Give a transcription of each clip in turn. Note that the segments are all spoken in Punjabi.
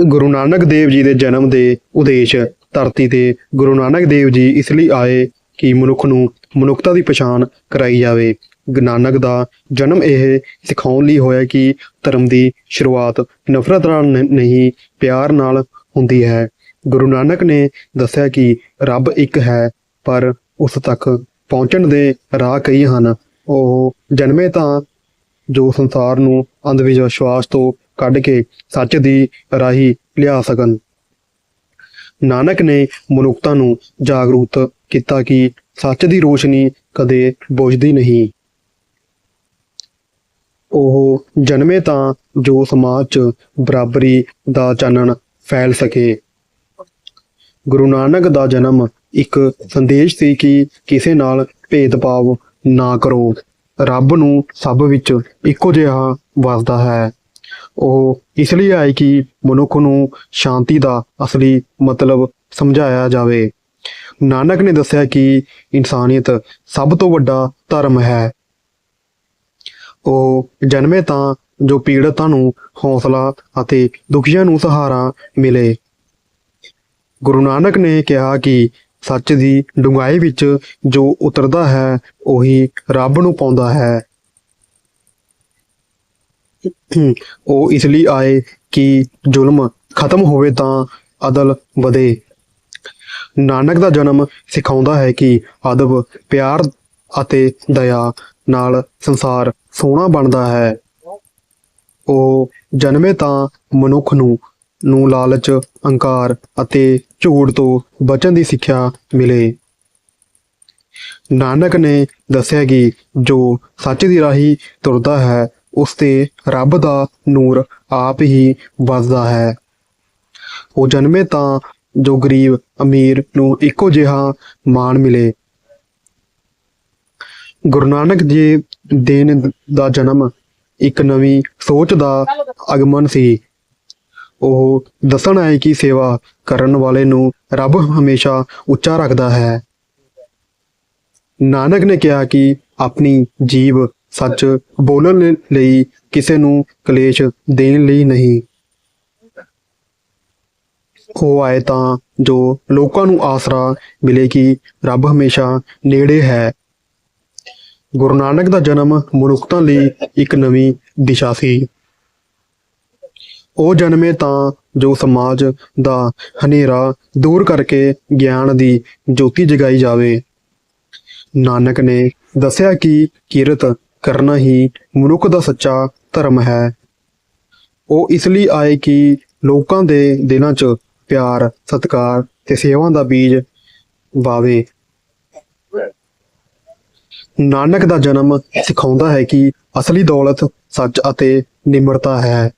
ਗੁਰੂ ਨਾਨਕ ਦੇਵ ਜੀ ਦੇ ਜਨਮ ਦੇ ਉਦੇਸ਼ ਧਰਤੀ ਤੇ ਗੁਰੂ ਨਾਨਕ ਦੇਵ ਜੀ ਇਸ ਲਈ ਆਏ ਕਿ ਮਨੁੱਖ ਨੂੰ ਮਨੁੱਖਤਾ ਦੀ ਪਛਾਣ ਕਰਾਈ ਜਾਵੇ। ਨਾਨਕ ਦਾ ਜਨਮ ਇਹ ਸਿਖਾਉਣ ਲਈ ਹੋਇਆ ਕਿ ਧਰਮ ਦੀ ਸ਼ੁਰੂਆਤ ਨਫ਼ਰਤ ਨਾਲ ਨ- ਨਹੀਂ, ਪਿਆਰ ਨਾਲ ਹੁੰਦੀ ਹੈ। ਗੁਰੂ ਨਾਨਕ ਨੇ ਦੱਸਿਆ ਕਿ ਰੱਬ ਇੱਕ ਹੈ, ਪਰ ਉਸ ਤੱਕ ਪਹੁੰਚਣ ਦੇ ਰਾਹ ਕਈ ਹਨ। ਉਹ ਜਨਮੇ ਤਾਂ ਜੋ ਸੰਸਾਰ ਨੂੰ ਅੰਧ ਵਿਸ਼ਵਾਸ ਤੋਂ ਕੱਢ ਕੇ ਸੱਚ ਦੀ ਰਾਹੀ ਲਿਆ ਸਕਣ। ਨਾਨਕ ਨੇ ਮਨੁੱਖਤਾ ਨੂੰ ਜਾਗਰੂਕ ਕੀਤਾ ਕਿ ਸੱਚ ਦੀ ਰੋਸ਼ਨੀ ਕਦੇ ਬੁਝਦੀ ਨਹੀਂ। ਉਹ ਜਨਮੇ ਤਾਂ ਜੋ ਸਮਾਜ 'ਚ ਬਰਾਬਰੀ ਦਾ ਚਾਨਣ ਫੈਲ ਸਕੇ। ਗੁਰੂ ਨਾਨਕ ਦਾ ਜਨਮ ਇੱਕ ਸੰਦੇਸ਼ ਸੀ ਕਿ ਕਿਸੇ ਨਾਲ ਭੇਦਭਾਵ ਨਾ ਕਰੋ। ਰੱਬ ਨੂੰ ਸਭ ਵਿੱਚ ਇੱਕੋ ਜਿਹਾ ਵਸਦਾ ਹੈ। ਉਹ ਇਸ ਲਈ ਆਏ ਕਿ ਮਨੁੱਖ ਨੂੰ ਸ਼ਾਂਤੀ ਦਾ ਅਸਲੀ ਮਤਲਬ ਸਮਝਾਇਆ ਜਾਵੇ। ਨਾਨਕ ਨੇ ਦੱਸਿਆ ਕਿ ਇਨਸਾਨੀਅਤ ਸਭ ਤੋਂ ਵੱਡਾ ਧਰਮ ਹੈ। ਉਹ ਜਨਮੇ ਤਾਂ ਜੋ ਪੀੜਤਾਂ ਨੂੰ ਹੌਸਲਾ ਅਤੇ ਦੁਖੀਆਂ ਨੂੰ ਸਹਾਰਾ ਮਿਲੇ। ਗੁਰੂ ਨਾਨਕ ਨੇ ਕਿਹਾ ਕਿ ਸੱਚ ਦੀ ਡੂੰਘਾਈ ਵਿੱਚ ਜੋ ਉਤਰਦਾ ਹੈ, ਉਹੀ ਰੱਬ ਨੂੰ ਪਾਉਂਦਾ ਹੈ। ਉਹ ਇਸ ਲਈ ਆਏ ਕਿ ਜ਼ੁਲਮ ਖਤਮ ਹੋਵੇ ਤਾਂ ਅਦਲ ਵਧੇ। ਨਾਨਕ ਦਾ ਜਨਮ ਸਿਖਾਉਂਦਾ ਹੈ ਕਿ ਅਦਬ, ਪਿਆਰ ਅਤੇ ਦਇਆ ਨਾਲ ਸੰਸਾਰ ਸੋਹਣਾ ਬਣਦਾ ਹੈ। ਉਹ ਜਨਮੇ ਤਾਂ ਮਨੁੱਖ ਨੂੰ ਨੂੰ ਲਾਲਚ, ਅਹੰਕਾਰ ਅਤੇ ਝੂਠ ਤੋਂ ਬਚਣ ਦੀ ਸਿੱਖਿਆ ਮਿਲੇ। ਨਾਨਕ ਨੇ ਦੱਸਿਆ ਕਿ ਜੋ ਸੱਚ ਦੀ ਰਾਹੀ ਤੁਰਦਾ ਹੈ ਉਸ ਤੇ ਰੱਬ ਦਾ ਨੂਰ ਆਪ ਹੀ ਵਸਦਾ ਹੈ। ਉਹ ਜਨਮੇ ਤਾਂ ਜੋ ਗਰੀਬ ਅਮੀਰ ਨੂੰ ਇੱਕੋ ਜਿਹਾ ਮਾਣ ਮਿਲੇ। ਗੁਰੂ ਨਾਨਕ ਜੀ ਦੇਨ ਦਾ ਜਨਮ ਇੱਕ ਨਵੀਂ ਸੋਚ ਦਾ ਅਗਮਨ ਸੀ। ਉਹ ਦੱਸਣ ਆਏ ਕਿ ਸੇਵਾ ਕਰਨ ਵਾਲੇ ਨੂੰ ਰੱਬ ਹਮੇਸ਼ਾ ਉੱਚਾ ਰੱਖਦਾ ਹੈ। ਨਾਨਕ ਨੇ ਕਿਹਾ ਕਿ ਆਪਣੀ ਜੀਵ ਸੱਚ ਬੋਲਣ ਲਈ ਕਿਸੇ ਨੂੰ ਕਲੇਸ਼ ਦੇਣ ਲਈ ਨਹੀਂ। ਉਹ ਆਏ ਤਾਂ ਜੋ ਲੋਕਾਂ ਨੂੰ ਆਸਰਾ ਮਿਲੇ ਕਿ ਰੱਬ ਹਮੇਸ਼ਾ ਨੇੜੇ ਹੈ। ਗੁਰੂ ਨਾਨਕ ਦਾ ਜਨਮ ਮਨੁੱਖਤਾ ਲਈ ਇੱਕ ਨਵੀਂ ਦਿਸ਼ਾ ਸੀ। ਉਹ ਜਨਮੇ ਤਾਂ ਜੋ ਸਮਾਜ ਦਾ ਹਨੇਰਾ ਦੂਰ ਕਰਕੇ ਗਿਆਨ ਦੀ ਜੋਤੀ ਜਗਾਈ ਜਾਵੇ। ਨਾਨਕ ਨੇ ਦੱਸਿਆ ਕਿ ਕਿਰਤ ਕਰਨਾ ਹੀ ਮਨੁੱਖ ਦਾ ਸੱਚਾ ਧਰਮ ਹੈ। ਉਹ ਇਸ ਲਈ ਆਏ ਕਿ ਲੋਕਾਂ ਦੇ ਦਿਲਾਂ 'ਚ ਪਿਆਰ, ਸਤਿਕਾਰ ਤੇ ਸੇਵਾ ਦਾ ਬੀਜ ਵਾਵੇ। ਨਾਨਕ ਦਾ ਜਨਮ ਸਿਖਾਉਂਦਾ ਹੈ ਕਿ ਅਸਲੀ ਦੌਲਤ ਸੱਚ ਅਤੇ ਨਿਮਰਤਾ ਹੈ।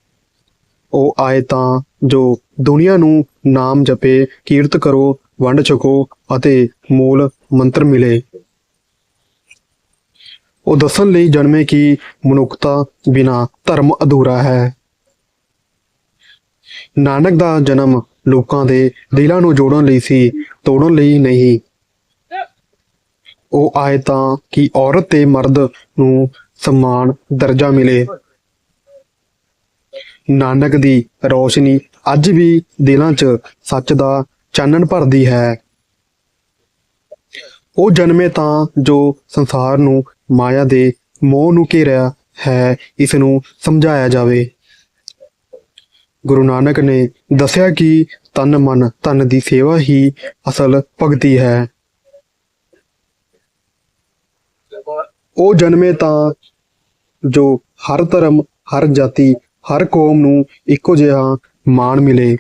ਉਹ ਆਏ ਤਾਂ ਜੋ ਦੁਨੀਆ ਨੂੰ ਨਾਮ ਜਪੇ, ਕੀਰਤ ਕਰੋ, ਵੰਡ ਛਕੋ ਅਤੇ ਮੂਲ ਮੰਤਰ ਮਿਲੇ। ਉਹ ਦੱਸਣ ਲਈ ਜਨਮੇ ਕਿ ਮਨੁੱਖਤਾ ਬਿਨਾ ਧਰਮ ਅਧੂਰਾ ਹੈ। ਨਾਨਕ ਦਾ ਜਨਮ ਲੋਕਾਂ ਦੇ ਦਿਲਾਂ ਨੂੰ ਜੋੜਨ ਲਈ ਸੀ, ਤੋੜਨ ਲਈ ਨਹੀਂ। ਉਹ ਆਏ ਤਾਂ ਕਿ ਔਰਤ ਤੇ ਮਰਦ ਨੂੰ ਸਮਾਨ ਦਰਜਾ ਮਿਲੇ। ਨਾਨਕ ਦੀ ਰੋਸ਼ਨੀ ਅੱਜ ਵੀ ਦਿਲਾਂ 'ਚ ਸੱਚ ਦਾ ਚਾਨਣ ਭਰਦੀ ਹੈ। ਉਹ ਜਨਮੇ ਤਾਂ ਜੋ ਸੰਸਾਰ ਨੂੰ ਮਾਇਆ ਦੇ ਮੋਹ ਨੂੰ ਘੇਰਿਆ ਹੈ, ਇਸ ਨੂੰ ਸਮਝਾਇਆ ਜਾਵੇ। ਗੁਰੂ ਨਾਨਕ ਨੇ ਦੱਸਿਆ ਕਿ ਤਨ ਮਨ ਧਨ ਦੀ ਸੇਵਾ ਹੀ ਅਸਲ ਭਗਤੀ ਹੈ। ਉਹ ਜਨਮੇ ਤਾਂ ਜੋ ਹਰ ਧਰਮ, ਹਰ ਜਾਤੀ, ਹਰ ਕੌਮ ਨੂੰ ਇੱਕੋ ਜਿਹਾ ਮਾਣ ਮਿਲੇ।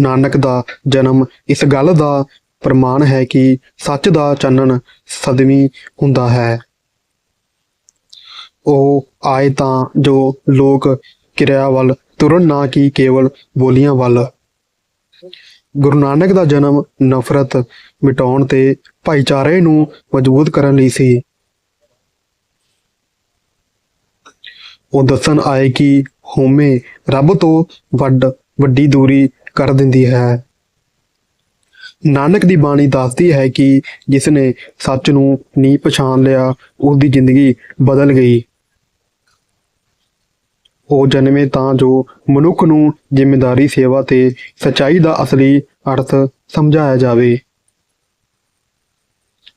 ਨਾਨਕ ਦਾ ਜਨਮ ਇਸ ਗੱਲ ਦਾ ਪ੍ਰਮਾਣ ਹੈ ਕਿ ਸੱਚ ਦਾ ਚਾਨਣ ਸਦਵੀ ਹੁੰਦਾ ਹੈ। ਉਹ ਆਏ ਤਾਂ ਜੋ ਲੋਕ ਕਿਰਿਆ ਵੱਲ ਤੁਰਨ ਨਾ ਕਿ ਕੇਵਲ ਬੋਲੀਆਂ ਵੱਲ। ਗੁਰੂ ਨਾਨਕ ਦਾ ਜਨਮ ਨਫ਼ਰਤ ਮਿਟਾਉਣ ਤੇ ਭਾਈਚਾਰੇ ਨੂੰ ਮਜ਼ਬੂਤ ਕਰਨ ਲਈ ਸੀ। ਉਹ ਦੱਸਣ ਆਏ ਕਿ ਹੋਮੇ ਰੱਬ ਤੋਂ ਵੱਡ ਵੱਡੀ ਦੂਰੀ ਕਰ ਦਿੰਦੀ ਹੈ। ਨਾਨਕ ਦੀ ਬਾਣੀ ਦੱਸਦੀ ਹੈ ਕਿ ਜਿਸ ਨੇ ਸੱਚ ਨੂੰ ਨੀ ਪਛਾਣ ਲਿਆ ਉਸ ਦੀ ਜ਼ਿੰਦਗੀ ਬਦਲ ਗਈ। ਉਹ ਜਨਮੇ ਤਾਂ ਜੋ ਮਨੁੱਖ ਨੂੰ ਜ਼ਿੰਮੇਵਾਰੀ ਸੇਵਾ ਤੇ ਸਚਾਈ ਦਾ ਅਸਲੀ ਅਰਥ ਸਮਝਾਇਆ ਜਾਵੇ।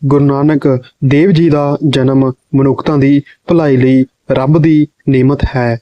ਗੁਰੂ ਨਾਨਕ ਦੇਵ ਜੀ ਦਾ ਜਨਮ ਮਨੁੱਖਤਾ ਦੀ ਭਲਾਈ ਲਈ ਰੱਬ ਦੀ ਨਿਯਮਤ ਹੈ।